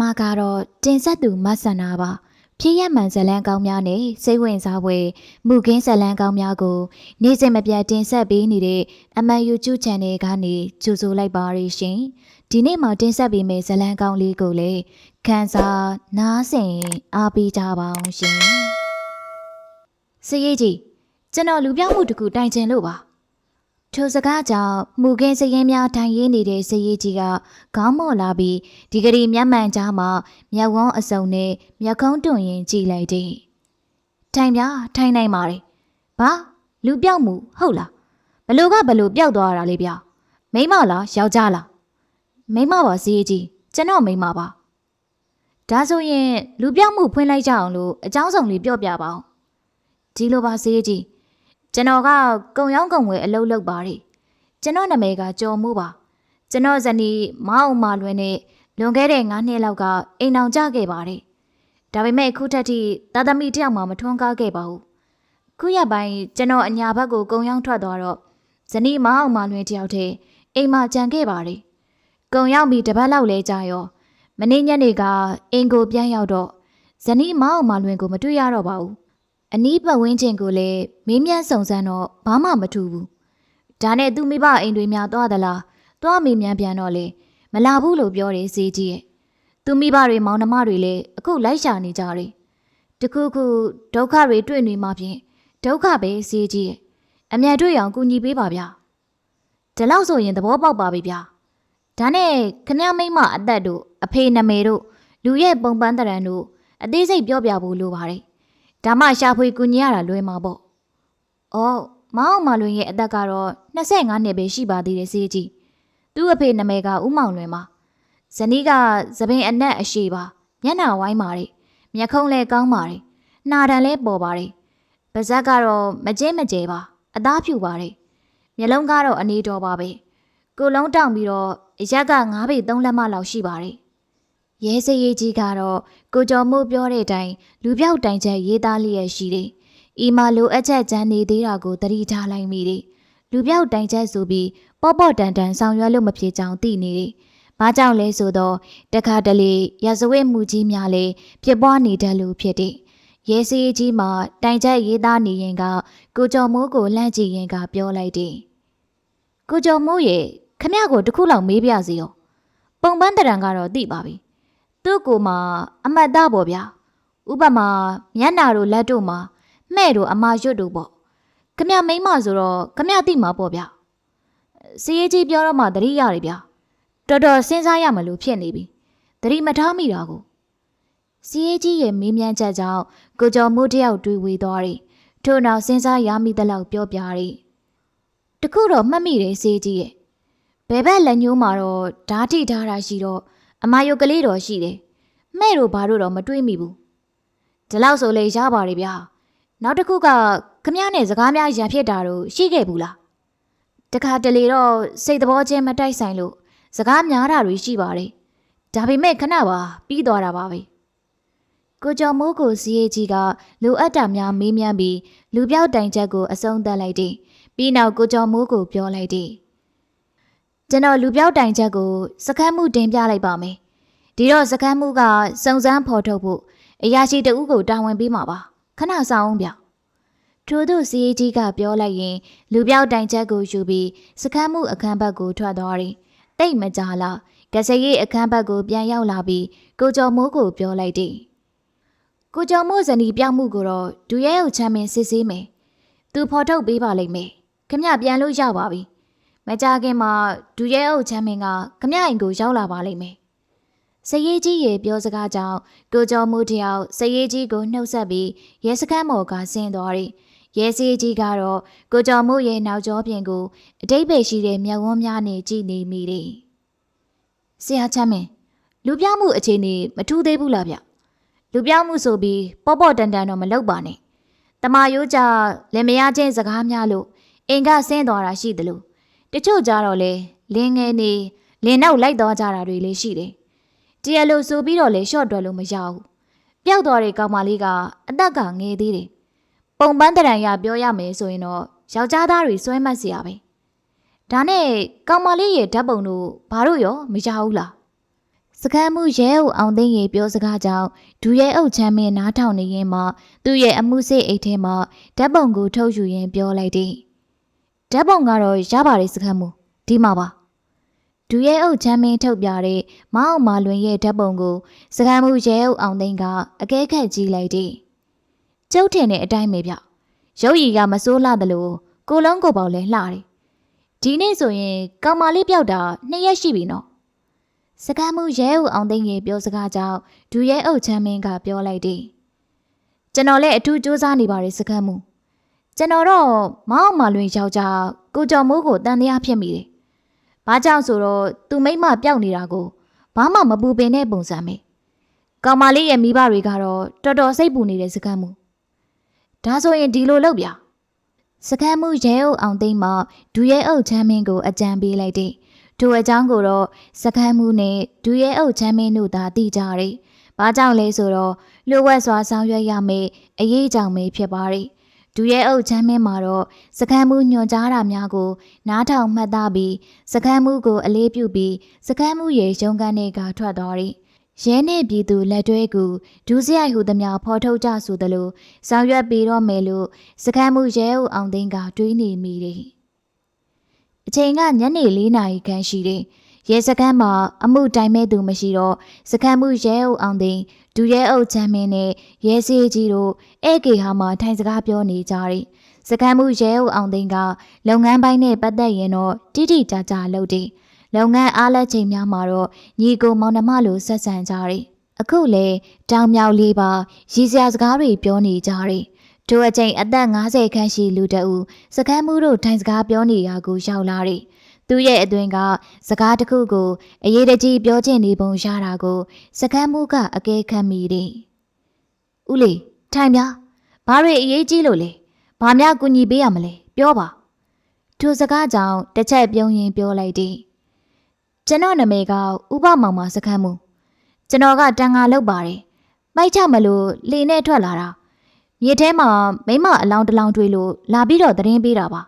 မကတော့တင်ဆက်သူမဆန္နာပါဖြစ်ရမှန်ဇလန်းကောင်းများနဲ့စိတ်ဝင်စားဖွယ်မူခင်းဇလန်းကောင်းများကိုနေ့စဉ်မပြတ်တင်ဆက်ပေးနေတဲ့အမှန် YouTube Channel ကနေကြိုဆိုလိုက်ပါရရှင်ဒီနေ့မှတင်ဆက်ပေးမယ့်ဇလန်းကောင်းလေးကိုလည်းခန်းစားနားဆင်အားပေးကြပါအောင်ရှင်စရေးကြီးကျွန်တော်လူပြောင်းမှုတစ်ခုတိုင်ချင်လို့ပါ ထိုစကားကြောင့်မူခင်းစရင်များတိုင်ရင်းနေတဲ့စရေးကြီးကခေါင်းမော့လာပြီးဒီကလေးမျက်မှန်ကြားမှာမျက်ဝန်းအစုံနဲ့မျက်ခုံးတွန့်ရင်ကြည်လိုက်တယ်။ထိုင်ပြထိုင်နိုင်ပါ रे ။ဘာလူပြောက်မှုဟုတ်လား။ဘလို့ကဘလို့ပျောက်သွားတာလေဗျ။မိမလားယောက်ျားလား။မိမပါစရေးကြီးကျွန်တော်မိမပါ။ဒါဆိုရင်လူပြောက်မှုဖွင့်လိုက်ကြအောင်လို့အကြောင်းစုံလေးပြောပြပါဦး။ဒီလိုပါစရေးကြီး ကျွန်တော်ကကုံရောင်းကုံဝယ်အလုပ်လုပ်ပါ रे ။ကျွန်တော်နာမည်ကကျော်မှုပါ။ကျွန်တော်ဇနီးမအောင်မလွင်နဲ့လွန်ခဲ့တဲ့9နှစ်လောက်ကအိမ်အောင်ကြခဲ့ပါတယ်။ဒါပေမဲ့အခုထက်ထိသာသမီတယောက်မှမထွန်းကားခဲ့ပါဘူး။ခုရပိုင်းကျွန်တော်အညာဘက်ကိုကုံရောက်ထွက်သွားတော့ဇနီးမအောင်မလွင်တယောက်တည်းအိမ်မှာကြံခဲ့ပါတယ်။ကုံရောက်ပြီးတပတ်လောက်လဲကြာရောမနေ့ညနေကအင်ကိုပြန်ရောက်တော့ဇနီးမအောင်မလွင်ကိုမတွေ့ရတော့ပါဘူး။ အနီးပတ်ဝန်းကျင်ကိုလည်းမင်းမြန်းစုံစမ်းတော့ဘာမှမထူဘူး။ဒါနဲ့သူမိဘအိမ်တွေများသွားသလား။သွားမေးမြန်းပြန်တော့လေမလာဘူးလို့ပြောတယ်စေကြီးရဲ့။သူမိဘတွေမောင်နှမတွေလည်းအခုလိုက်ရှာနေကြတယ်။တခုခုဒုက္ခတွေတွေ့နေမှဖြင့်ဒုက္ခပဲစေကြီးရဲ့။အမြန်တွေ့အောင်ကူညီပေးပါဗျာ။ဒီလောက်ဆိုရင်သဘောပေါက်ပါပြီဗျာ။ဒါနဲ့ခဏမိမ့်မအသက်တို့အဖေနမေတို့လူရဲ့ပုံပန်းတရံတို့အသေးစိတ်ပြောပြဖို့လိုပါတယ်။ ဒါမှရှာဖွေကူညီရတာလွယ်မှာပေါ့။အော်မောင်မလွင်ရဲ့အသက်ကတော့25နှစ်ပဲရှိပါသေးတယ်စေကြီး။သူ့အဖေနာမည်ကဦးမောင်လွင်ပါ။ဇနီးကသပင်အနက်အရှိပါမျက်နှာဝိုင်းပါတယ်။မျက်ခုံးလည်းကောင်းပါတယ်။နှာတန်လည်းပေါ်ပါတယ်။ပါးစပ်ကတော့မကျင်းမကျဲပါ။အသားဖြူပါတယ်။မျက်လုံးကတော့အနေတော်ပါပဲ။ကိုယ်လုံးတောင့်ပြီးတော့အရက်က9ပေ3လက်မလောက်ရှိပါတယ်။ ရဲစရေးကြီးကတော့ကိုကျော်မို့ပြောတဲ့အတိုင်းလူပြောက်တိုင်ချက်ရေးသားလျက်ရှိတယ်။ဤမှာလိုအပ်ချက်ကြမ်းနေသေးတာကိုသတိထားလိုက်မိတယ်။လူပြောက်တိုင်ချက်ဆိုပြီးပေါ့ပေါ့တန်တန်ဆောင်ရွက်လို့မဖြစ်ကြောင်းသိနေတယ်။ဘာကြောင့်လဲဆိုတော့တခါတလေရဇဝဲမှုကြီးများလည်းဖြစ်ပွားနေတယ်လို့ဖြစ်တယ်။ရဲစရေးကြီးမှာတိုင်ချက်ရေးသားနေရင်ကကိုကျော်မိုးကိုလှမ်းကြည့်ရင်ကပြောလိုက်တယ်။ကိုကျော်မိုးရဲ့ခမရကိုတခုလောက်မေးပြစီရော။ပုံပန်းတရံကတော့သိပါပြီ။ သူ့ကိုမှအမတ်သားပေါ့ဗျာ။ဥပမာမျက်နာတို့လက်တို့မှာမှဲ့တို့အမာရွတ်တို့ပေါ့။ခမရမိန်းမဆိုတော့ခမရသိမှာပေါ့ဗျာ။စရေးကြီးပြောတော့မှသတိရတယ်ဗျာ။တော်တော်စဉ်းစားရမလို့ဖြစ်နေပြီ။သတိမထားမိတာကိုစရေးကြီးရဲ့မေးမြန်းချက်ကြောင့်ကိုကျော်မိုးတယောက်တွေးဝေသွားတယ်။ထို့နောက်စဉ်းစားရမိတဲ့လောက်ပြောပြတယ်။တခုတော့မှတ်မိတယ်စရေးကြီးရဲ့ဘယ်ဘက်လက်ညှိုးမှာတော့ဓာတ်ထိထားတာရှိတော့ အမာယုတ်ကလေးတော့ရှိတယ်။မဲ့တို့ဘာတို့တော့မတွေးမိဘူး။ဒီလောက်ဆိုလေရပါတယ်ဗျာ။နောက်တစ်ခုကခမည်းနဲ့စကားများရံဖြစ်တာတို့ရှိခဲ့ဘူးလား။တခါတလေတော့စိတ်သဘောချင်းမတိုက်ဆိုင်လို့စကားများတာတွေရှိပါတယ်။ဒါပေမဲ့ခဏပါပြီးသွားတာပါပဲ။ကိုကျော်မိုးကိုစီရေးကြီးကလူအပ်တာများမေးမြန်းပြီးလူပြောက်တိုင်ချက်ကိုအဆုံးသတ်လိုက်တယ်။ပြီးနောက်ကိုကျော်မိုးကိုပြောလိုက်တယ်။ ကျွန်တော်လူပြောက်တိုင်ချက်ကိုစခန်းမှုတင်ပြလိုက်ပါမယ်။ဒီတော့စခန်းမှုကစုံစမ်းဖော်ထုတ်ဖို့အရာရှိတဦးကိုတာဝန်ပေးမှာပါ။ခဏဆောင်အောင်ဗျ။ထို့သူစီရေးကြီးကပြောလိုက်ရင် လူပြောက်တိုင်ချက်ကိုယူပြီးစခန်းမှုအခန်းဘက်ကိုထွက်သွားတယ်။တိတ်မကြလားကစရိတ်အခန်းဘက်ကိုပြန်ရောက်လာပြီးကိုကျော်မိုးကိုပြောလိုက်တယ်။ကိုကျော်မိုးဇနီးပြောက်မှုကိုတော့ဒူရဲကိုချမ်းမင်းစစ်ဆေးမယ်။သူဖော်ထုတ်ပေးပါလိမ့်မယ်။ခမပြန်လို့ရပါပြီ။ မကြခင်မှာဒူရဲအုပ်ချမ်းမင်းကခမအိမ်ကိုရောက်လာပါလိမ့်မယ်။စရေးကြီးရဲ့ပြောစကားကြောင့်ကိုကျော်မိုးတယောက်စရေးကြီးကိုနှုတ်ဆက်ပြီးရဲစခန်းမော်ကဆင်းသွားတယ်။ရဲစရေးကြီးကတော့ကိုကျော်မိုးရဲ့နောက်ကျောပြင်ကိုအတိတ်ပဲရှိတဲ့မျက်ဝန်းများနဲ့ကြည့်နေမိတယ်။ဆရာချမ်းမင်းလူပြောင်းမှုအခြေအနေမထူးသေးဘူးလားဗျ။လူပြောင်းမှုဆိုပြီးပေါ့ပေါ့တန်တန်တော့မလုပ်ပါနဲ့။တမာရိုးကြလင်မယားချင်းစကားများလို့အင်ကဆင်းသွားတာရှိသလို တချို့ကြတော့လေလင်းငယ်နေလင်းနောက်လိုက်သွားကြတာတွေလည်းရှိတယ်။တရားလို့ဆိုပြီးတော့လေရှော့တွယ်လို့မရဘူး။ပျောက်သွားတဲ့ကောင်မလေးကအသက်ကငယ်သေးတယ်။ပုံပန်းတရံရပြောရမယ်ဆိုရင်တော့ယောက်ျားသားတွေစွဲမှတ်เสียရပဲ။ဒါနဲ့ကောင်မလေးရဲ့ဓာတ်ပုံတို့ဘာလို့ရောမရဘူးလား။ စကမ်းမှုရဲအုပ်အောင်သိန်းရေပြောစကားကြောင့်ဒူရဲအုပ်ချမ်းမင်းနားထောင်နေရင်မှသူ့ရဲ့အမှုစိတ်အိတ်ထဲမှာဓာတ်ပုံကိုထုတ်ယူရင်းပြောလိုက်တယ် ဓာတ်ပုံကတော့ရပါတယ်စကမ်းမှုဒီမှာပါဒူရဲအုပ်ချမ်းမင်းထုတ်ပြတဲ့မအောင်မလွင်ရဲ့ဓာတ်ပုံကိုစကမ်းမှုရဲအုပ်အောင်သိန်းကအကဲခတ်ကြည့်လိုက်တယ်ကျုပ်ထင်တဲ့အတိုင်းပဲဗျရုပ်ရည်ကမစိုးလှသလိုကိုလုံးကိုပေါက်လဲလှတယ်ဒီနေ့ဆိုရင်ကောင်မလေးပြောက်တာနှစ်ရက်ရှိပြီနော်စကားမှုရဲဦးအောင်သိန်းရေပြောစကားကြောင့်ဒူရဲအုပ်ချမ်းမင်းကပြောလိုက်တယ်ကျွန်တော်လည်းအထူးစူးစမ်းနေပါတယ်စကားမှု ကျွန်တော်တော့မောင်းမလွင်ယောက်ျားကိုကျော်မိုးကိုတန်တရားဖြစ်မိတယ်ဘာကြောင့်ဆိုတော့သူမိမပျောက်နေတာကိုဘာမှမပူပင်တဲ့ပုံစံပဲကောင်မလေးရဲ့မိဘတွေကတော့တော်တော်စိတ်ပူနေတဲ့စကားမှုဒါဆိုရင်ဒီလိုလုပ်ပြစကားမှုရဲအုပ်အောင်သိန်းမှဒူရဲအုပ်ချမ်းမင်းကိုအကြံပေးလိုက်တယ်ထိုအကြောင်းကိုတော့စကမ်းမှုနဲ့ဒူရဲအုပ်ချမ်းမင်းတို့သာသိကြတယ်။ဘာကြောင့်လဲဆိုတော့လူဝက်စွာဆောင်ရွက်ရမယ့်အရေးကြောင့်ပဲဖြစ်ပါတယ်။ ဒူရဲအုပ်ချမ်းမင်းမှာတော့စကမ်းမှုညွှန်ကြားတာများကို နားထောင်မှတ်သားပြီးစကမ်းမှုကိုအလေးပြုပြီးစကမ်းမှုရဲ့ရုံးခန်းတွေကထွက်သွားတယ်။ရဲနဲ့ပြည်သူလက်တွဲကူဒူးစရိုက်ဟုသမျှဖော်ထုတ်ကြဆိုသလိုဆောင်ရွက်ပြီးတော့မယ်လို့စကမ်းမှုရဲအုပ်အောင်သိန်းကတွေးနေမိတယ်။အချိန်ကညနေ၄နာရီခန့်ရှိတယ်။ ရဲစခန်းမှာအမှုတိုင်မဲ့သူမရှိတော့စခန်းမှုရဲအုပ်အောင်သိန်းဒူရဲအုပ်ချမ်းမင်းနဲ့ရဲစေးကြီးတို့ဧကေဟာမှာထိုင်စကားပြောနေကြတယ်။စခန်းမှုရဲအုပ်အောင်သိန်းကလုပ်ငန်းပိုင်းနဲ့ပတ်သက်ရင်တော့တိတိကျကျလုပ်တယ်။လုပ်ငန်းအားလက်ချိန်များမှာတော့ညီကိုမောင်နှမလိုဆက်ဆံကြတယ်။အခုလေတောင်မြောက်လေးပါရည်စရာစကားတွေပြောနေကြတယ်။ထိုအချိန်အသက်50ခန့်ရှိလူတအူစကမ်းမှုတို့ထိုင်စကားပြောနေရကိုရောက်လာတယ်။ သူ့ရဲ့အတွင်ကစကားတစ်ခုကိုအရေးတကြီးပြောချင်နေပုံရတာကို စကမ်းမှုကအကဲခတ်မိတယ်။ဦးလေးထိုင်များဘာတွေအရေးကြီးလို့လဲ။ဘာများကူညီပေးရမလဲပြောပါ။ထိုစကားကြောင့်တစ်ချက်ပြုံးရင်ပြောလိုက်တယ်။ကျွန်တော်နာမည်ကဥပမောင်မစကမ်းမှုကျွန်တော်ကတန်ငါလောက်ပါတယ်။မိုက်ချမလို့လေနဲ့ထွက်လာတာ။မြေထဲမှာမိမအလောင်းတစ်လောင်းတွေ့လို့လာပြီးတော့သတင်းပေးတာပါ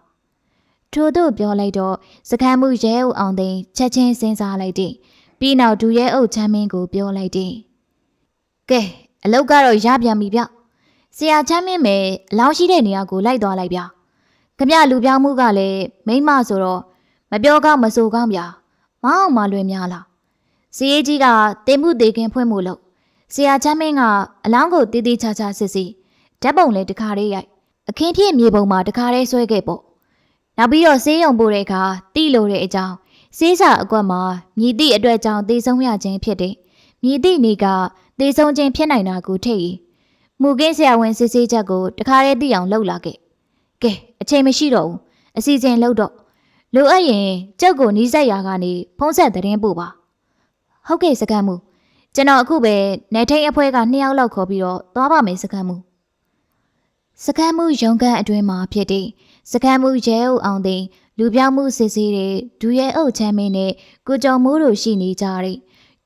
ထို့သို့ပြောလိုက်တော့စကမ်းမှုရဲအုပ်အောင်သိန်းချက်ချင်းစဉ်းစားလိုက်တယ်ပြီးနောက်ဒူရဲအုပ်ချမ်းမင်းကိုပြောလိုက်တယ်ကဲအလုတ်ကတော့ရပြန်ပြီဗျဆရာချမ်းမင်းပဲအလောင်းရှိတဲ့နေရာကိုလိုက်သွားလိုက်ဗျခမလူပြောင်းမှုကလည်းမိမဆိုတော့မပြောကောင်းမဆိုကောင်းဗျမအောင်မလွင်များလားစီရေးကြီးကတင်မှုသေးခင်ဖွင့်မှုလို့ဆရာချမ်းမင်းကအလောင်းကိုတီးတီးချာချာစစ်စီဓာတ်ပုံလည်းတခါလေးရိုက်အခင်းဖြစ်မြေပုံမှာတခါလေးဆွဲခဲ့ပေါ့ နောက်ပြီးတော့ဆေးရုံပို့တဲ့အခါတိလို့တဲ့အကြောင်းဆေးစာအကွက်မှာမြည်သည့်အတွက်ကြောင့်သေဆုံးရခြင်းဖြစ်တယ်မြည်သည့်နေကသေဆုံးခြင်းဖြစ်နိုင်တာကိုထိတ်ရီမူကင်းဆရာဝန်စစ်ဆေးချက်ကိုတခါလေးသိအောင်လှုပ်လာခဲ့ကဲအချိန်မရှိတော့ဘူးအစီအစဉ်လှုပ်တော့လိုအပ်ရင်ကျုပ်ကိုနီးစက်ရာကနေဖုံးဆက်သတင်းပို့ပါဟုတ်ကဲ့စကမ်းမှုကျွန်တော်အခုပဲနေထိန်အဖွဲကနှစ်ယောက်လောက်ခေါ်ပြီးတော့သွားပါမယ်စကမ်းမှုစကမ်းမှုရုံကန်းအတွင်းမှာဖြစ်တဲ့ စကမ်းမှုရဲအုပ်အောင်သိန်းလူပြောင်းမှုစစ်ဆေးတဲ့ဒူရဲအုပ်ချမ်းမင်းနဲ့ကိုကျော်မိုးတို့ရှိနေကြတဲ့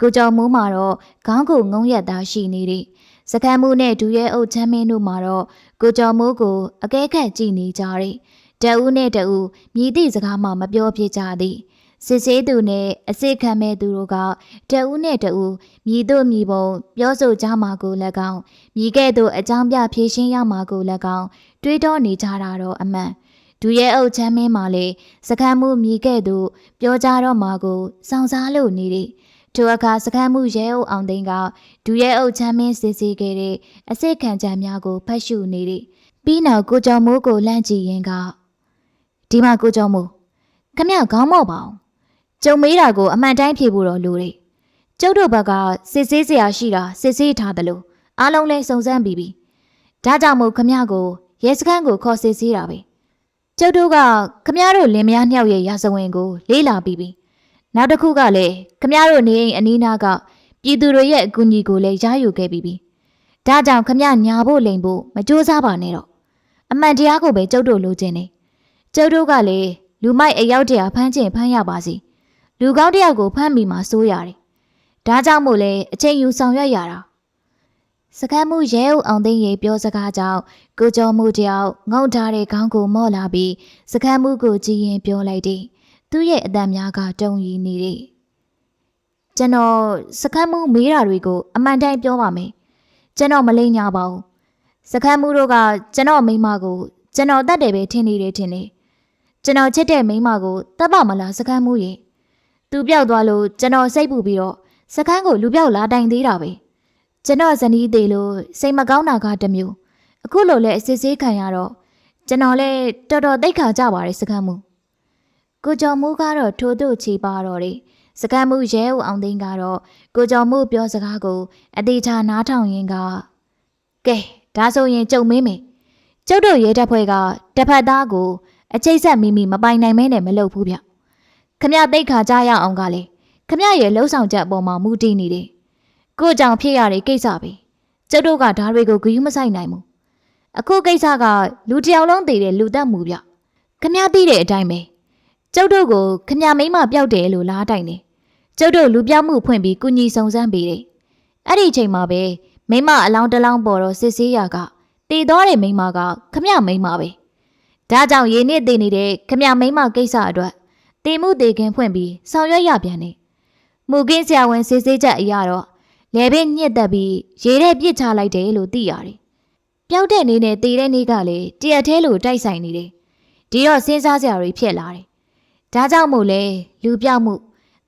ကိုကျော်မိုးမှာတော့ခေါင်းကိုငုံရက်သားရှိနေတဲ့စကမ်းမှုနဲ့ဒူရဲအုပ်ချမ်းမင်းတို့မှာတော့ကိုကျော်မိုးကိုအကဲခတ်ကြည့်နေကြတဲ့တအူးနဲ့တအူးမြည်သည့်စကားမှမပြောဖြစ်ကြသည်စစ်ဆေးသူနဲ့အစစ်ခံမဲ့သူတို့ကတအူးနဲ့တအူးမြည်တို့မြည်ပုံပြောဆိုကြမှာကိုလည်းကောင်းမိခဲ့သို့အကြောင်းပြဖြေရှင်းရမှာကိုလည်းကောင်းတွေးတောနေကြတာတော့အမှန် ဒူရဲအုပ်ချမ်းမင်းမှလည်းစကမ်းမှုမိခဲ့သို့ပြောကြတော့မှာကိုစောင့်စားလို့နေတယ်ထိုအခါစကမ်းမှုရဲအုပ်အောင်သိန်းကဒူရဲအုပ်ချမ်းမင်းစစ်ဆေးခဲ့တဲ့အစစ်ခံကြံများကိုဖတ်ရှုနေတယ်ပြီးနောက်ကိုကျော်မိုးကိုလှမ်းကြည့်ရင်ကဒီမှာကိုကျော်မိုးခမရခေါင်းမော့ပါအောင်ကြုံမေးတာကိုအမှန်တိုင်းဖြေဖို့တော့လိုတယ်ကျုပ်တို့ဘက်ကစစ်ဆေးစရာရှိတာစစ်ဆေးထားတယ်လို့အားလုံးလဲစုံစမ်းပြီးပြီ။ဒါကြောင့်မို့ခမရကိုရဲစခန်းကိုခေါ်စစ်ဆေးတာပဲ။ ကျုပ်တို့ကခမရတို့လင်မယားနှစ်ယောက်ရဲ့ရာဇဝင်ကို လေးလာပြီးပြီ။နောက်တစ်ခုကလည်းခမရတို့နေအိမ်အနီးနားကပြည်သူတွေရဲ့အကူအညီကိုလည်းရယူခဲ့ပြီးပြီ။ဒါကြောင့်ခမရညာဖို့လိန်ဖို့မကြိုးစားပါနဲ့တော့။အမှန်တရားကိုပဲကျုပ်တို့လိုချင်နေ။ကျုပ်တို့ကလည်းလူမိုက်အယောက်တရာဖမ်းချင်ဖမ်းရပါစီ။လူကောင်းတယောက်ကိုဖမ်းပြီးမှစိုးရတယ်။ဒါကြောင့်မို့လဲအချိန်ယူဆောင်ရွက်ရတာ။ စကမ်းမှုရဲအုပ်အောင်သိန်းရေပြောစကားကြောင့်ကိုကျော်မှုတယောက်ငုံထားတဲ့ခေါင်းကိုမော့လာပြီးစကမ်းမှုကိုကြည်ရင်ပြောလိုက်တယ်။သူ့ရဲ့အတန်များကတုံရီနေတယ်။ကျွန်တော်စခန်းမှုမေးတာတွေကိုအမှန်တိုင်းပြောပါမယ်ကျွန်တော်မလိမ့်ညာပါဘူးစခန်းမှုတို့ကကျွန်တော်မိန်းမကိုကျွန်တော်တတ်တယ်ပဲထင်နေတယ်ထင်တယ်ကျွန်တော်ချစ်တဲ့မိန်းမကိုတတ်ပါမလားစခန်းမှုရေသူပြောက်သွားလို့ကျွန်တော်စိတ်ပူပြီးတော့စခန်းကိုလူပြောက်လာတိုင်သေးတာပဲ ကျွန်တော်ဇနီးသေးလို့စိတ်မကောင်းတာကတစ်မျိုးအခုလိုလဲအစစ်ဆေးခံရတော့ကျွန်တော်လဲတော်တော်သိက္ခာကြပါတယ်စခန်းမှုကိုကျော်မူကတော့ထိုးတို့ချီပါတော့တယ်စကမ်းမှုရဲဦးအောင်သိန်းကတော့ကိုကျော်မှုပြောစကားကိုအသေးချာနားထောင်ရင်းကကဲဒါဆိုရင်ကြုံမင်းမေကျုပ်တို့ရဲတပ်ဖွဲ့ကတစ်ဖက်သားကိုအချိတ်ဆက်မိမိမပိုင်နိုင်မဲနဲ့မလုပ်ဘူးဗျခမရတိတ်ခါကြရအောင်ကလေခမရရဲ့လှုပ်ဆောင်ချက်အပေါ်မှာမူတည်နေတယ် ကိုကြောင့်ဖြစ်ရတဲ့ကိစ္စပဲကျုပ်တို့ကဓာတွေကိုဂယုမဆိုင်နိုင်ဘူးအခုကိစ္စကလူတစ်ယောက်လုံးတည်တဲ့လူသက်မှုဗျခမရသိတဲ့အတိုင်းပဲကျုပ်တို့ကိုခမမိမပျောက်တယ်လို့လားတိုင်တယ်။ကျုပ်တို့လူပြောက်မှုဖွင့်ပြီးကုညီဆောင်စမ်းပေးတယ်။အဲ့ဒီအချိန်မှာပဲမိမအလောင်းတစ်လောင်းပေါ်တော့စစ်ဆေးရကတည်သွားတဲ့မိမကခမမိမပဲ။ဒါကြောင့်ရေနစ်တည်နေတဲ့ခမမိမကိစ္စအတွက်တည်မှုတည်ခင်းဖွင့်ပြီးဆောင်ရွက်ရပြန်တယ်။မူကင်းဆရာဝန်စစ်ဆေးချက်အရတော့ လေဘင်းညှစ်သက်ပြီးရေထဲပြစ်ချလိုက်တယ်လို့သိရတယ်။ပျောက်တဲ့နေနဲ့တည်တဲ့နေကလည်းတရက်သေးလို့တိုက်ဆိုင်နေတယ်။ဒီတော့စဉ်းစားစရာတွေဖြစ်လာတယ်။ဒါကြောင့်မို့လဲလူပြောက်မှု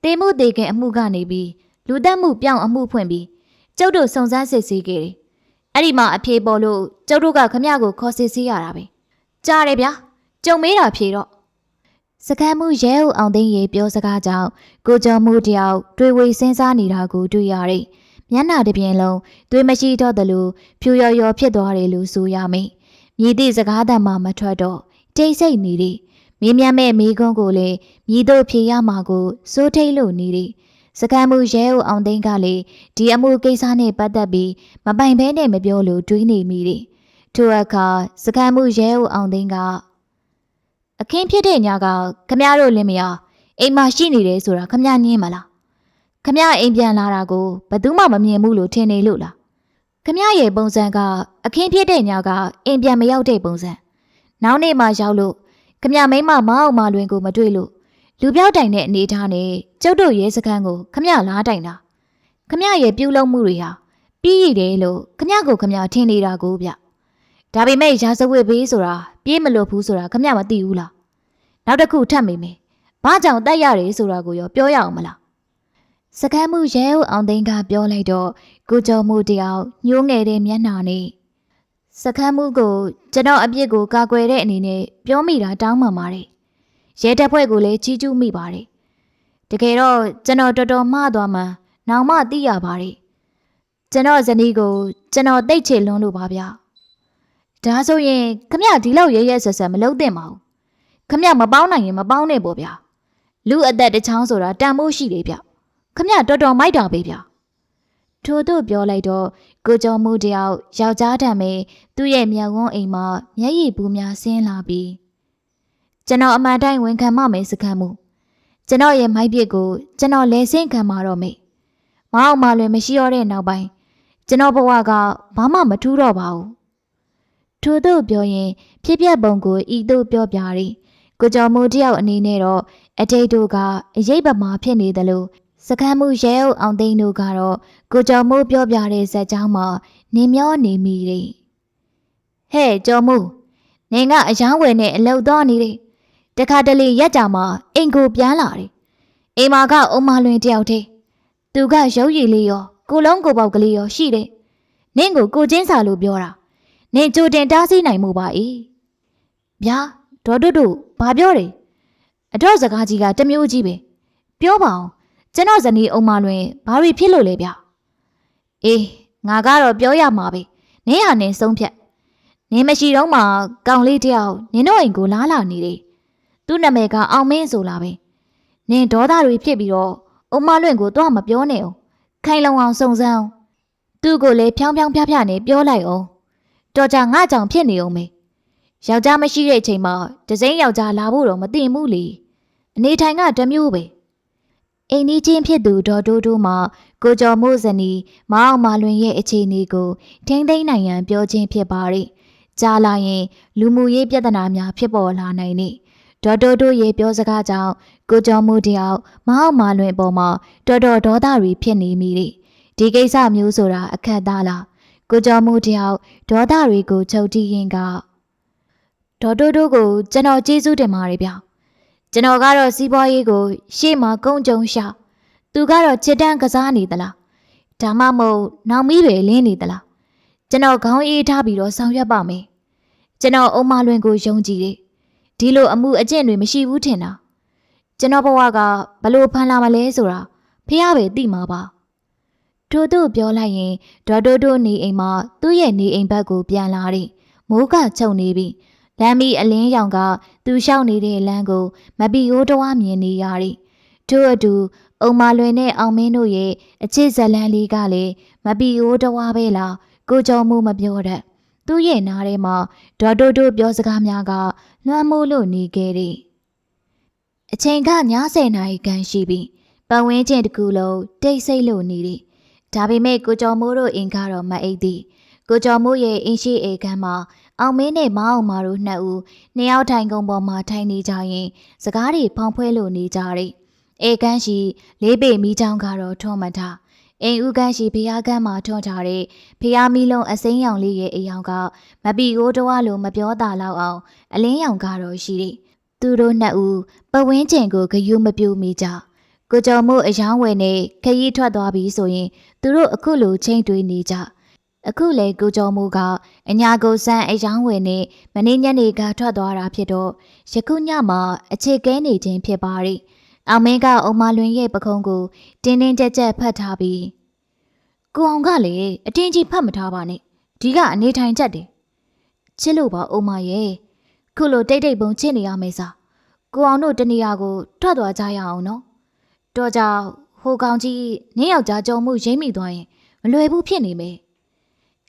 တေမှုတေခင်အမှုကနေပြီးလူတက်မှုပြောင်းအမှုဖွင့်ပြီးကျုပ်တို့စုံစမ်းစစ်ဆေးခဲ့တယ်။အဲ့ဒီမှာအဖြေပေါ်လို့ကျုပ်တို့ကခမရကိုခေါ်စစ်ဆေးရတာပဲ။ကြားတယ်ဗျာ။ကြုံမေးတာဖြေတော့စကမ်းမှုရဲဦးအောင်သိန်းရေပြောစကားကြောင့်ကိုကျော်မှုတယောက်တွေ့ဝေစဉ်းစားနေတာကိုတွေ့ရတဲ့ မျက်နှာတစ်ပြင်လုံးသွေးမရှိတော့တယ်လို့ဖြူရော်ရော်ဖြစ်သွားတယ်လို့ဆိုရမယ်။မြည်သည့်စကားသံမှမထွက်တော့တိတ်ဆိတ်နေတယ်မင်းမြတ်မဲ့မိကုန်းကိုလေမြည်တို့ဖြေရမှာကိုစိုးထိတ်လို့နေတယ်စကမ်းမှုရဲဦးအောင်သိန်းကလေဒီအမှုကိစ္စနဲ့ပတ်သက်ပြီးမပိုင်ဘဲနဲ့မပြောလို့တွေးနေမိတယ်ထိုအခါစကမ်းမှုရဲဦးအောင်သိန်းကအခင်းဖြစ်တဲ့ညကခမရတို့လင်းမယားအိမ်မှာရှိနေတယ်ဆိုတာခမရညင်းမလား ခမရအိမ်ပြန်လာတာကိုဘယ်သူမှမမြင်ဘူးလို့ထင်နေလို့လားခမရရဲ့ပုံစံကအခင်းဖြစ်တဲ့ညကအိမ်ပြန်မရောက်တဲ့ပုံစံနောက်နေ့မှရောက်လို့ခမရမိန်းမမအောင်မလွင်ကိုမတွေ့လို့လူပြောက်တိုင်တဲ့အနေထားနဲ့ကျုပ်တို့ရဲစခန်းကိုခမရလားတိုင်တာခမရရဲ့ပြုလုပ်မှုတွေဟာပြီးရည်တယ်လို့ခမရကိုခမရထင်နေတာကိုဗျဒါပေမဲ့ရာဇဝတ်ဘေးဆိုတာပြေးမလို့ဘူးဆိုတာခမရမသိဘူးလားနောက်တစ်ခုထပ်မိမယ်ဘာကြောင့်တက်ရတယ်ဆိုတာကိုရောပြောရအောင်မလား စကမ်းမှုရဲဦးအောင်သိန်းကပြောလိုက်တော့ကိုကျော်မှုတယောက်ညှိုးငယ်တဲ့မျက်နှာနဲ့စခန်းမှုကိုကျွန်တော်အပြစ်ကိုကာကွယ်တဲ့အနေနဲ့ပြောမိတာတောင်းပန်ပါတယ်။ရဲတပ်ဖွဲ့ကိုလည်းချီးကျူးမိပါတယ်။တကယ်တော့ကျွန်တော်တော်တော်မှားသွားမှန်းနောင်မှသိရပါတယ်။ကျွန်တော်ဇနီးကိုကျွန်တော်တိတ်ချေလွန်းလို့ပါဗျာ။ဒါဆိုရင်ခမရဒီလောက်ရဲရဲဆက်ဆက်မလုပ်သင့်ပါဘူး။ခမရမပေါင်းနိုင်ရင်မပေါင်းနဲ့ပေါ့ဗျာ။လူအသက်တစ်ချောင်းဆိုတာတန်မိုးရှိတယ်ဗျ။ ခမရတော်တော်မိုက်တာပဲဗျာ။ထို့သို့ပြောလိုက်တော့ကိုကျော်မှုတယောက်ယောက်ျားတံပဲသူ့ရဲ့မျက်ဝန်းအိမ်မှာမျက်ရည်ဘူးများဆင်းလာပြီးကျွန်တော်အမှန်တိုင်းဝန်ခံမမယ်စခန်းမှုကျွန်တော်ရဲ့မိုက်ပြစ်ကိုကျွန်တော်လဲဆင်းခံมาတော့မေမအောင်မလွယ်မရှိတော့တဲ့နောက်ပိုင်းကျွန်တော်ဘဝကဘာမှမထူးတော့ပါဘူးထို့သို့ပြောရင်ဖြစ်ပျက်ပုံကိုဤသို့ပြောပြရီကိုကျော်မှုတယောက်အနေနဲ့တော့အတိတ်တို့ကအရေးပမာဖြစ်နေတယ်လို့ စကမ်းမှုရဲအုပ်အောင်သိန်းတို့ကတော့ကိုကျော်မိုးပြောပြတဲ့ဇက်ကြောင်းမှာနင်မျောနေမိတယ်။ဟဲ့ကျော်မိုးနင်ကအယောင်းဝယ်နဲ့အလုတ်သွားနေတယ်။တခါတလေရက်ကြမှာအိမ်ကိုပြန်လာတယ်။အိမ်မာကအုံမလွင်တယောက်တည်းသူကရုပ်ရည်လေးရောကိုလုံးကိုပေါက်ကလေးရောရှိတယ်။နင့်ကိုကိုချင်းစာလို့ပြောတာ။နင်ကြိုတင်တားဆီးနိုင်မှုပါ၏။ဗျာဒေါ်တုတုဘာပြောတယ်။အတော့စကားကြီးကတစ်မျိုးကြီးပဲ။ပြောပါအောင် ကျွန်တော်ဇနီးအုံမလွင်ဘာတွေဖြစ်လို့လဲဗျ။အေးငါကတော့ပြောရမှာပဲ။နင်းဟာနင်းဆုံးဖြတ်။နင်းမရှိတော့မှကောင်လေးတယောက်နင်းတို့အိမ်ကိုလားလာနေတယ်။သူ့နာမည်ကအောင်မင်းဆိုလာပဲ။နင်းဒေါသတွေဖြစ်ပြီးတော့အုံမလွင်ကိုတော့မပြောနဲ့အောင်။ခိုင်လုံအောင်စုံစမ်းအောင်။သူ့ကိုလည်းဖြောင်းဖြောင်းဖျားဖျားနဲ့ပြောလိုက်အောင်။တော်ကြငါကြောင့်ဖြစ်နေအောင်မေ။ယောက်ျားမရှိတဲ့အချိန်မှာဒစိမ့်ယောက်ျားလာဖို့တော့မသိဘူးလေ။အနေထိုင်ကတစ်မျိုးပဲ။ အိမ်နီးချင်းဖြစ်သူဒေါ်တိုးတိုးမှကိုကျော်မို့ဇနီးမအောင်မလွင်ရဲ့အခြေအနေကိုထိမ့်သိမ့်နိုင်ရန်ပြောခြင်းဖြစ်ပါရဲ့။ကြားလာရင်လူမှုရေးပြဿနာများဖြစ်ပေါ်လာနိုင်နေ။ဒဒေါ်တိုးတိုးရဲ့ပြောစကားကြောင့်ကိုကျော်မှုတယောက်မအောင်မလွင်အပေါ်မှာတော်တော်ဒေါသတွေဖြစ်နေမိတယ်ဒီကိစ္စမျိုးဆိုတာအခက်သားလားကိုကျော်မှုတယောက်ဒေါသတွေကိုချုပ်တီးရင်ကဒေါ်တိုးတိုးကိုကျွန်တော်ကျေးဇူးတင်ပါတယ်ဗျ ကျွန်တော်ကတော့စီးပွားရေးကို ရှေ့မှာကုန်းကြုံရှာသူကတော့ချစ်တန်းကစားနေသလားဒါမှမဟုတ်နောင်မီးတွေလင်းနေသလားကျွန်တော်ခေါင်းအေးထားပြီးတော့ဆောင်ရွက်ပါမယ်ကျွန်တော်အုံမလွင်ကိုယုံကြည်တယ်ဒီလိုအမှုအကျင့်တွေမရှိဘူးထင်တာကျွန်တော်ဘဝကဘလို့ဖန်လာမလဲဆိုတာဖះပဲသိမှာပါထို့သူပြောလိုက်ရင်ဒေါ်တိုးတိုးနေအိမ်မှာသူ့ရဲ့နေအိမ်ဘက်ကိုပြန်လာတယ်မိုးကချုပ်နေပြီ လမ်းမီအလင်းရောင်ကသူလျှောက်နေတဲ့လမ်းကိုမပီဟိုးတဝါမြင်နေရတယ်ထို့အတူအုံမလွင်နဲ့အောင်မင်းတို့ရဲ့အချစ်ဇလန်းလေးကလည်းမပီဟိုးတဝါပဲလားကိုကြောမှုမပြောတတ်သူ့ရဲ့နားထဲမှာဒေါ်တိုးတိုးပြောစကားများကလွှမ်းမိုးလို့နေခဲ့တယ်အချိန်ကည10နာရီခန့်ရှိပြီပတ်ဝန်းကျင်တစ်ခုလုံးတိတ်ဆိတ်လို့နေတယ်ဒါပေမဲ့ကိုကျော်မိုးတို့အင်ကတော့မအိပ်သေးကိုကျော်မိုးရဲ့အင်းရှိအိမ်ခန်းမှာ အောင်မင်းနဲ့မအောင်မာတို့နှစ်ဦးနှစ်ယောက်ထိုင်ကုန်ပေါ်မှာထိုင်နေကြရင်စကားတွေဖောင်ဖွဲလို့နေကြတယ်အေကန်းရှိလေးပေမီးချောင်းကတော့ထွန်းမထားအိမ်ဦးကန်းရှိဖျားကန်းမှာထွန်းထားတဲ့ဖျားမီးလုံးအစိမ်းရောင်လေးရဲ့အယောင်ကမပီကိုတဝါလိုမပြောတာလောက်အောင်အလင်းရောင်ကတော့ရှိတယ်သူတို့နှစ်ဦးပဝင်းကျင်ကိုဂယုမပြူမိကြကိုကျော်မို့အယောင်းဝယ်နဲ့ခရီးထွက်သွားပြီဆိုရင်သူတို့အခုလိုချိန်တွေးနေကြ အခုလေကိုကျော်မိုးကအညာကိုစမ်းအယောင်းဝယ်နဲ့မနေ့ညနေကထွက်သွားတာဖြစ်တော့ယခုညမှာအခြေကဲနေခြင်းဖြစ်ပါရီအောင်မင်းကအုံမလွင်ရဲ့ပခုံးကိုတင်းတင်းကြပ်ကြပ်ဖတ်ထားပြီးကိုအောင်ကလည်းအတင်းကြီးဖတ်မထားပါနဲ့ဒီကအနေထိုင်ချက်တယ်ချစ်လို့ပါအုံမရဲ့ခုလိုတိတ်တိတ်ပုံချစ်နေရမယ်စားကိုအောင်တို့တနေရာကိုထွက်သွားကြရအောင်နော်တော့ကြောင့်ဟိုကောင်ကြီးနင်းယောက်ျားကြုံမှုရိမ့်မိသွားရင်မလွယ်ဘူးဖြစ်နေမယ်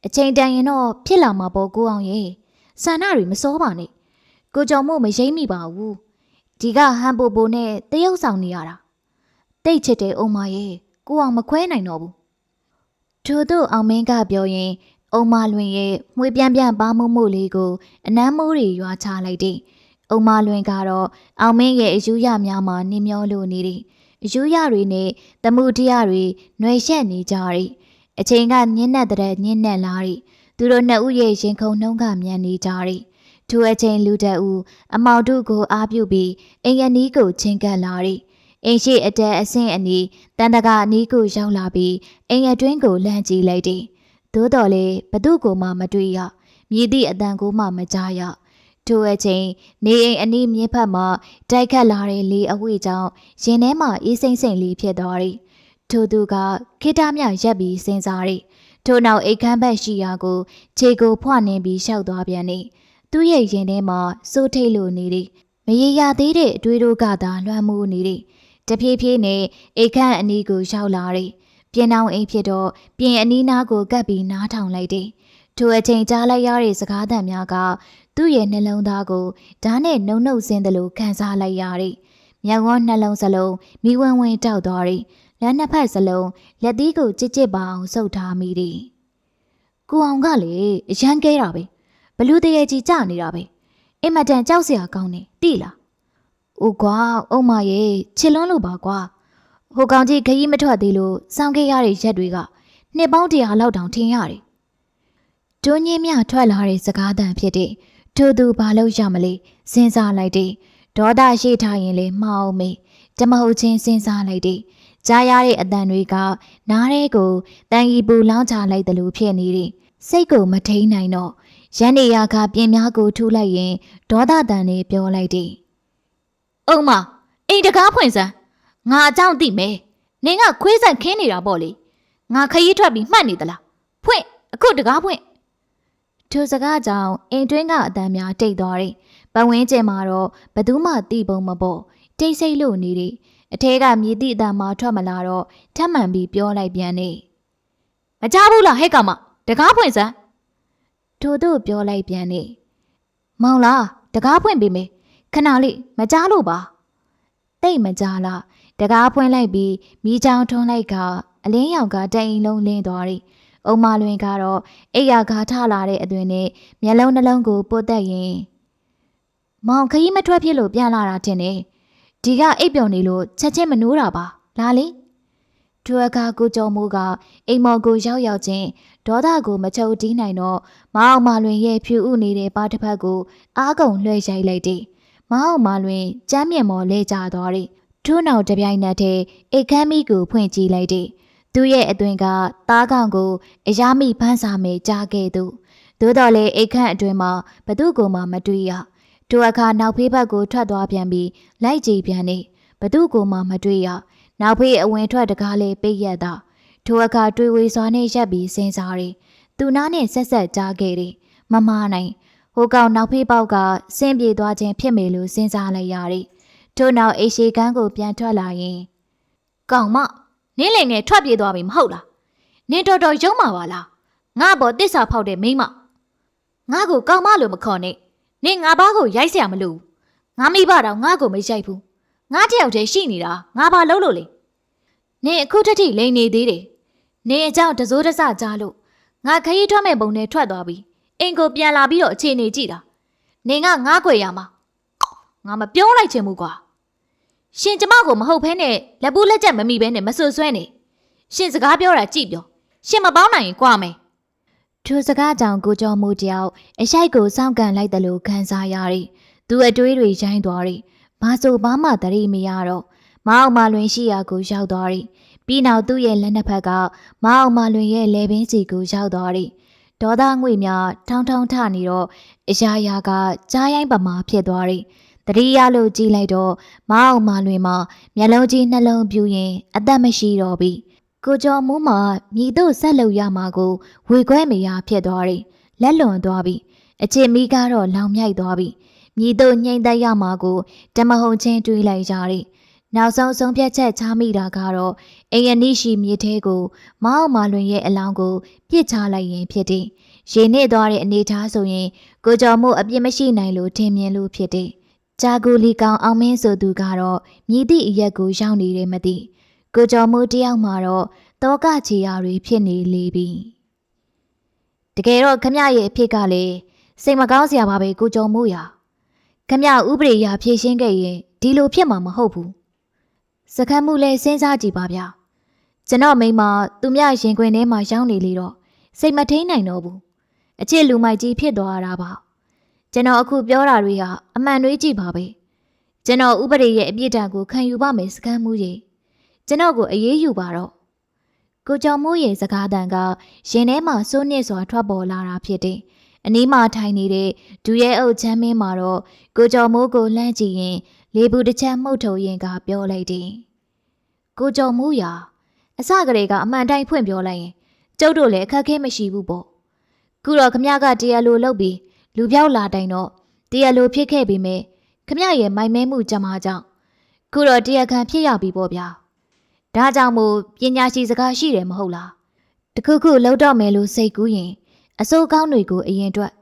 အချိန်တန်ရင်တော့ဖြစ်လာမှာပေါ့ကိုအောင်ရဲ့ဆန္ဒတွေမစောပါနဲ့ကိုကြုံမှုမရိမ့်မိပါဘူးဒီကဟန်ပိုပိုနဲ့တရုပ်ဆောင်နေရတာတိတ်ချစ်တဲ့အုံမရဲ့ကိုအောင်မခွဲနိုင်တော့ဘူးထို့သို့အောင်မင်းကပြောရင်အုံမလွင်ရဲ့မှွေပြန်ပြန်ပါမှုမှုလေးကိုအနမ်းမိုးတွေရွာချလိုက်တဲ့အုံမလွင်ကတော့အောင်မင်းရဲ့အယူရများမှာနင်းမျောလို့နေတယ်အယူရတွေနဲ့တမှုတရားတွေຫນွေရှက်နေကြတယ် အချိန်ကညင်းနဲ့တဲ့ညင်းနဲ့လာတယ်သူတို့နှစ်ဦးရဲ့ရင်ခုန်နှုံးကမြန်နေကြတယ်ထိုအချိန်လူတက်ဦးအမောင်တို့ကိုအားပြုပြီးအင်ယနီးကိုချင်းကပ်လာတယ်အင်းရှိအတက်အဆင့်အနီးတန်တကအနီးကိုရောက်လာပြီးအင်ရတွင်းကိုလှမ်းကြည့်လိုက်တယ်သို့တော်လည်းဘသူ့ကိုမှမတွေ့ရမြည်သည့်အတန်ကိုမှမကြားရထိုအချိန်နေအိမ်အနီးမြင်းဖက်မှတိုက်ခတ်လာတဲ့လေအဝိကြောင့်ရင်ထဲမှာအေးစိမ့်စိမ့်လေးဖြစ်သွားတယ် ထိုသူကခိတမြရက်ပြီးစဉ်းစားတယ်ထို့နောက်အိတ်ခမ်းဘက်ရှိရာကိုခြေကိုဖွနှင်းပြီးရှောက်သွားပြန်တယ်သူ့ရဲ့ရင်ထဲမှာစိုးထိတ်လို့နေတယ်မရေရသေးတဲ့အတွေးတို့ကသာလွှမ်းမိုးနေတယ်တဖြည်းဖြည်းနဲ့အိတ်ခမ်းအနီးကိုရောက်လာတယ်ပြင်အောင်အိမ်ဖြစ်တော့ပြင်အနီးနားကိုကပ်ပြီးနားထောင်လိုက်တယ်ထိုအချိန်ကြားလိုက်ရတဲ့စကားသံများကသူ့ရဲ့နှလုံးသားကိုဓာတ်နဲ့နှုံနှုတ်ဆင်းတယ်လို့ခံစားလိုက်ရတယ်။မျက်ဝန်းနှလုံးစလုံးမိဝန်းဝန်းတောက်သွားတယ်။ လက်နှစ်ဖက်စလုံးလက်သီးကိုကြစ်ကြစ်ပါအောင်ဆုပ်ထားမိတယ်။ကိုအောင်ကလေအရန်ကဲတာပဲ။ဘလူတရေကြီးကြနေတာပဲ။အင်မတန်ကြောက်စရာကောင်းနေတိလား။အိုကွာအုံမရဲ့ချစ်လွန်းလို့ပါကွာ။ဟိုကောင်ကြီးခရီးမထွက်သေးလို့စောင်းခဲ့ရတဲ့ရက်တွေကနှစ်ပေါင်းတရာလောက်တောင်ထင်ရတယ်။တွင်းညင်းမြထွက်လာတဲ့စကားသံဖြစ်တဲ့ထို့သူဘာလို့ရမလဲစဉ်းစားလိုက်တဲ့ဒေါသရှိထားရင်လေမှားအောင်မေးကျမဟုတ်ချင်းစဉ်းစားလိုက်တဲ့ ကြားရတဲ့အတန်တွေက နားထဲကိုတန်ကြီးပူလောင်းချလိုက်တယ်လို့ဖြစ်နေတယ်စိတ်ကိုမထိန်နိုင်တော့ရန်နေရကပြင်းများကိုထူလိုက်ရင်ဒေါသတန်နဲ့ပြောလိုက်တယ်အုံမအိမ်တကားဖွင့်စမ်းငါအကြောင်းသိမယ်နင်ကခွေးဆက်ခင်းနေတာပေါ့လေငါခရီးထွက်ပြီးမှတ်နေသလားဖွင့်အခုတကားဖွင့်ထိုစကားကြောင့်အိမ်တွင်းကအတန်များတိတ်သွားတယ်။ပဝင်းကျင်မှာတော့ဘသူမှတိပုံမပေါ်တိတ်ဆိတ်လို့နေတယ်။ အထဲကမြေတိအတန်မှထွက်မလာတော့ထပ်မှန်ပြီးပြောလိုက်ပြန်နေ။မကြဘူးလားဟဲ့ကောင်မတကားဖွင့်စမ်းထို့သူပြောလိုက်ပြန်နေ။မောင်လားတကားဖွင့်ပေးမယ်ခဏလေးမကြားလို့ပါ။တိတ်မကြားလားတကားဖွင့်လိုက်ပြီးမိချောင်းထွန်းလိုက်ကအလင်းရောင်ကတအိမ်လုံးလင်းသွားတယ်။အုံမလွင်ကတော့အိယာကာထလာတဲ့အသွင်နဲ့မျက်လုံးနှလုံးကိုပုတ်သက်ရင်မောင်ခရီးမထွက်ဖြစ်လို့ပြန်လာတာတင်နေ ဒီကအိပ်ပျော်နေလို့ချက်ချင်းမနိုးတာပါလာလေသူအခါကိုကျော်မိုးကအိမ်မော်ကိုရောက်ရောက်ချင်းဒေါသကိုမချုပ်တီးနိုင်တော့မအောင်မလွင်ရဲ့ဖြူဥနေတဲ့ပါတစ်ဖက်ကိုအားကုန်လွှဲရိုက်လိုက်တယ်မအောင်မလွင်ကျမ်းမြင့်မော်လဲကျသွားတယ်ထို့နောက်တစ်ပြိုင်နက်တည်းအိတ်ခမ်းမီကိုဖွင့်ကြည့်လိုက်တယ်သူ့ရဲ့အသွင်ကသားကောင်ကိုအယားမိဖန်းစာမေကြားခဲ့သူသို့တော်လည်းအိတ်ခန့်အတွင်မှာဘသူ့ကိုမှမတွေ့ရ ထိုအခါနောက်ဖေးဘက်ကိုထွက်သွားပြန်ပြီးလိုက်ကြည့်ပြန်နေဘသူ့ကိုမှမတွေ့ရနောက်ဖေးအဝင်ထွက်တကားလေးပိတ်ရက်တာထိုအခါတွေ့ဝေစွာနဲ့ရက်ပြီးစဉ်းစားတယ်သူနားနဲ့ဆက်ဆက်ကြားခဲ့တယ်မမနိုင်ဟိုကောင်နောက်ဖေးပေါက်ကဆင်းပြေသွားခြင်းဖြစ်မေလို့စဉ်းစားလိုက်ရတယ်ထို့နောက်အိတ်ရှိကန်းကိုပြန်ထွက်လာရင်ကောင်မနင်းလင်ငယ်ထွက်ပြေးသွားပြီမဟုတ်လားနင်းတော်တော်ရုံးမှာပါလားငါဘောတစ္ဆာဖောက်တဲ့မိန်းမငါကိုကောင်မလို့မခေါ်နဲ့ နင်ငါဘာကိုရိုက်စရာမလိုဘူးငါမိဘတော့ငါ့ကိုမရိုက်ဘူးငါတယောက်တည်းရှိနေတာငါဘာလုပ်လို့လဲနင်အခုတစ်ထိလိန်နေသေးတယ်နင်အကြောင်းတစိုးတစကြားလို့ငါခရီးထွက်မဲ့ပုံနဲ့ထွက်သွားပြီအင်ကိုပြန်လာပြီးတော့အခြေအနေကြည့်တာနင်ကငါ့ွယ်ရမှာငါမပြောလိုက်ချင်ဘူးကွာရှင်ကျမကိုမဟုတ်ဖဲနဲ့လက်ပူးလက်ကျက်မမိဘဲနဲ့မဆွဆွဲနဲ့ရှင်စကားပြောတာကြည့်ပြောရှင်မပေါင်းနိုင်ရင်ကြွားမယ် သူစကားကြောင့်ကိုကျော်မှုတယောက်အရှိုက်ကိုစောင့်ကန်လိုက်တယ်လို့ခံစားရတယ်သူအတွေးတွေရိုင်းသွားတယ်ဘာဆိုဘာမှတရိမရတော့မအောင်မလွင်ရှိရာကိုရောက်သွားတယ်ပြီးနောက်သူ့ရဲ့လက်နှစ်ဖက်ကမအောင်မလွင်ရဲ့လေပင်စီကိုရောက်သွားတယ်ဒေါသငွေများထောင်းထောင်းထနေတော့အရာရာကကြားရိုင်းပမာဖြစ်သွားတယ်တတိယလို့ကြည့်လိုက်တော့မအောင်မလွင်မှာမျက်လုံးကြီးနှလုံးပြူရင်အသက်မရှိတော့ပြီ ကိုကျော်မိုးမှာမြည်တို့ဆက်လုပ်ရမှာကိုဝေခွဲမရဖြစ်သွားတယ်လက်လွန်သွားပြီအချစ်မီးကတော့လောင်မြိုက်သွားပြီမြည်တို့ညှိမ့်သက်ရမှာကိုတမဟုန်ချင်းတွေးလိုက်ကြတယ်နောက်ဆုံးဆုံးဖြတ်ချက်ချမိတာကတော့အိမ်အနိရှိမြေထဲကိုမအောင်မလွင်ရဲ့အလောင်းကိုပြစ်ချလိုက်ရင်ဖြစ်တယ်ရေနစ်သွားတဲ့အနေထားဆိုရင်ကိုကျော်မိုးအပြစ်မရှိနိုင်လို့ထင်မြင်လို့ဖြစ်တယ်ဂျာဂူလီကောင်အောင်မင်းဆိုသူကတော့မြည်သည့်အရက်ကိုရောက်နေတယ်မသိ ကိုကျော်မိုးတယောက်မှာတော့တောကချီရာတွေဖြစ်နေလေပြီတကယ်တော့ခမရဲ့အဖြစ်ကလေစိတ်မကောင်းစရာပါပဲကိုကျော်မိုးရာခမဥပဒေရာဖြည့်ရှင်းခဲ့ရင်ဒီလိုဖြစ်မှာမဟုတ်ဘူးစကမ်းမှုလဲစဉ်းစားကြည့်ပါဗျာကျွန်တော်မိန်းမသူမရင်ခွင်ထဲမှာရောက်နေလေတော့စိတ်မထိန်နိုင်တော့ဘူးအချစ်လူမိုက်ကြီးဖြစ်သွားတာပါကျွန်တော်အခုပြောတာတွေဟာအမှန်တွေကြည့်ပါပဲကျွန်တော်ဥပဒေရဲ့အပြစ်ဒဏ်ကိုခံယူပါမယ်စကမ်းမှုကြီး ကျွန်တော်ကိုအေးအေးယူပါတော့ကိုကြောင်မိုးရဲ့စကားတန်ကရင်ထဲမှာစိုးနစ်စွာထွက်ပေါ်လာတာဖြစ်တယ်အနီးမှာထိုင်နေတဲ့ဒူရဲအုပ်ချမ်းမင်းမှာတော့ကိုကြောင်မိုးကိုလှမ်းကြည့်ရင် လေဘူးတစ်ချမ်းမှုတ်ထုံရင်ကပြောလိုက်တယ်ကိုကြောင်မိုးရာအစကလေးကအမှန်တိုင်းဖွင့်ပြောလိုက်ရင်ကျုပ်တို့လည်းအခက်အခဲမရှိဘူးပေါ့ခုတော့ခမရကတရားလိုလုပ်ပြီးလူပြောက်လာတိုင်တော့တရားလိုဖြစ်ခဲ့ပေမဲ့ခမရရဲ့မိုင်မဲမှုကြမှာကြောင့်ခုတော့တရားခံဖြစ်ရပြီပေါ့ဗျာ ဒါကြောင့်မို့ပညာရှိစကားရှိတယ်မဟုတ်လားတခုခုလှုပ်တော့မယ်လို့စိတ်ကူးရင်အစိုးကောင်းတွေကိုအရင်အတွက်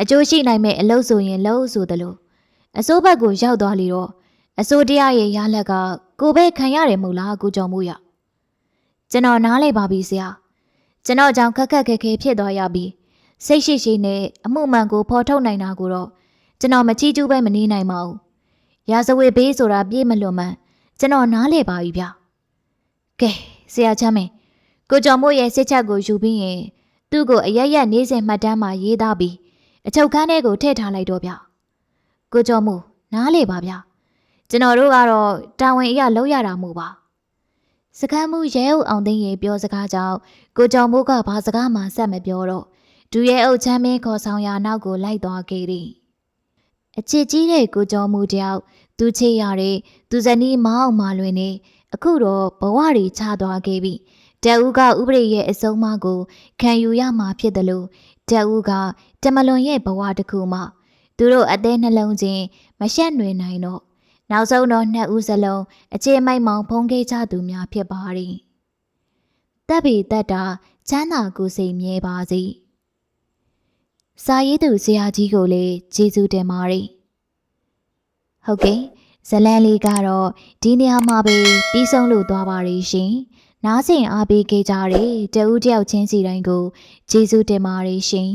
အကျိုးရှိနိုင်မဲ့အလုပ်ဆိုရင်လုပ်ဆိုသလိုအစိုးဘက်ကိုရောက်သွားလေတော့အစိုးတရားရဲ့ရလက်ကကိုပဲခံရတယ်မဟုတ်လားကိုကြောင့်မို့ရကျွန်တော်နားလဲပါပြီဆရာကျွန်တော်ကြောင့်ခက်ခက်ခဲခဲဖြစ်သွားရပြီစိတ်ရှိရှိနဲ့အမှုမှန်ကိုဖော်ထုတ်နိုင်တာကိုတော့ကျွန်တော်မချီးကျူးပဲမနေနိုင်ပါဘူးရာဇဝေဘေးဆိုတာပြည့်မလွန်မှန်ကျွန်တော်နားလဲပါပြီဗျ ကဲဆရာချမ်းမင်းကိုကျော်မို့ရဲ့စစ်ချက်ကိုယူပြီးရင်သူ့ကိုအရရက်နေစဉ်မှတ်တမ်းမှာရေးသားပြီးအချုပ်ခန်းထဲကိုထည့်ထားလိုက်တော့ဗျကိုကျော်မို့နားလေပါဗျကျွန်တော်တို့ကတော့တာဝန်အရလောက်ရတာမို့ပါစကမ်းမှုရဲအုပ်အောင်သိန်းရေပြောစကားကြောင့်ကိုကျော်မိုးကဘာစကားမှဆက်မပြောတော့ဒူရဲအုပ်ချမ်းမင်းခေါ်ဆောင်ရာနောက်ကိုလိုက်သွားခဲ့သည်အချစ်ကြီးတဲ့ကိုကျော်မိုးတယောက်သူချေရတဲ့သူဇနီးမအောင်မလွင်နေ အခုတော့ဘဝတွေချသွားခဲ့ပြီတက်ဦးကဥပဒေရဲ့အဆုံးအမကိုခံယူရမှာဖြစ်တယ်လို့တက်ဦးကတမလွန်ရဲ့ဘဝတစ်ခုမှသူတို့အသေးနှလုံးချင်းမရှက်နွယ်နိုင်တော့နောက်ဆုံးတော့နှစ်ဦးစလုံးအခြေမိုက်မောင်ဖုံးခဲ့ကြသူများဖြစ်ပါသည်တပ်ပေတက်တာချမ်းသာကိုယ်စိတ်မြဲပါစေစာရေးသူဆရာကြီးကိုလည်းကျေးဇူးတင်ပါတယ်ဟုတ်ကဲ့ ဇလန်လေးကတော့ဒီနေရာမှာပဲပြီးဆုံးလို့သွားပါရရှင်နားဆင်အားပေးခဲ့ကြတဲ့တဦးတယောက်ချင်းစီတိုင်းကိုကျေးဇူးတင်ပါတယ်ရှင်